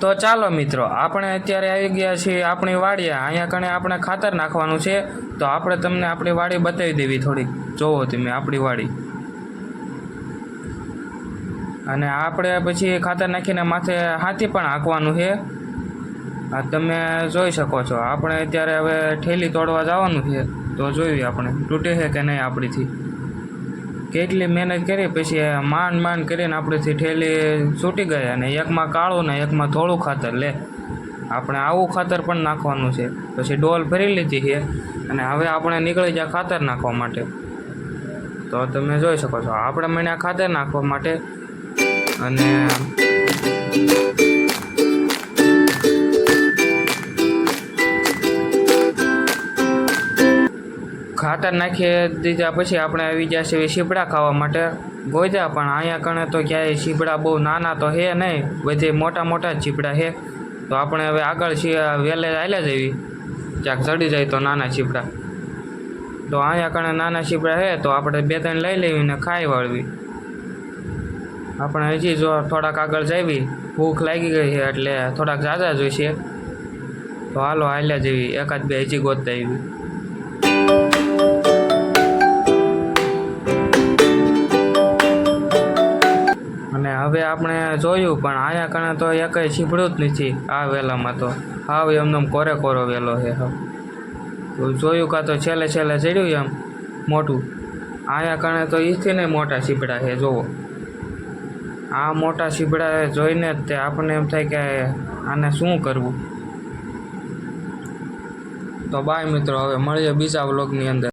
તો ચાલો મિત્રો, આપણે અત્યારે આવી ગયા છીએ આપણી વાડીએ. અહીંયા કણે આપણે ખાતર નાખવાનું છે. તો આપણે તમને આપણી વાડી બતાવી દેવી થોડીક. જોવો તમે આપણી વાડી. અને આપણે પછી ખાતર નાખીને માથે હાથી પણ હાંકવાનું છે. આ તમે જોઈ શકો છો. આપણે અત્યારે હવે ઠેલી તોડવા જવાનું છે. તો જોયું આપણે, તૂટે છે કે નહીં આપણીથી? કેટલી મહેનત કરી, પછી માંડ માંડ કરીને આપણેથી ઠેલી છૂટી ગઈ અને એકમાં કાળું ને એકમાં થોડું ખાતર, લે. આપણે આવું ખાતર પણ નાખવાનું છે. પછી ડોલ ભરી લીધી છે અને હવે આપણે નીકળી જાય ખાતર નાખવા માટે. તો તમે જોઈ શકો છો, આપણે મહિના ખાતર નાખવા માટે અને ખાતર નાખી દીધા પછી આપણે આવી ગયા છે શીપડા ખાવા માટે. ગોજા પણ અહીંયા કણે તો ક્યાંય શીપડા બહુ નાના તો હે નહીં, બધે મોટા મોટા જ શીપડા હે. તો આપણે હવે આગળ છીએ વેલે આવેલા જઈએ ક્યાંક ચડી જાય તો નાના શીપડા તો અહીંયા કણે નાના શીપડા છે તો આપણે બે ત્રણ લઈ લેવી ને ખાઈ વાળવી. આપણે હજી જો થોડાક આગળ જઈએ ભૂખ લાગી ગઈ છે એટલે થોડાક ઝાઝા જોઈશે. તો હાલો હાલ્યા જેવી એકાદ બે હજી ગોતતા આવી. અને હવે આપણે જોયું, પણ આયા કણે તો એકય છીપડું જ નથી આ વેલામાં તો. હાવ એમને કોરે કોરો વેલો છે હાવ. જોયું કાં તો છેલ્લે છેલ્લે ચડ્યું એમ, મોટું. આયા કણે તો ઈથી ને મોટા છીપડા છે જોવો આ મોટા છીપડા જોઈને જ તે આપણને એમ થાય કે આને શું કરવું. તો બાય મિત્રો, હવે મળીએ બીજા વ્લોગની અંદર.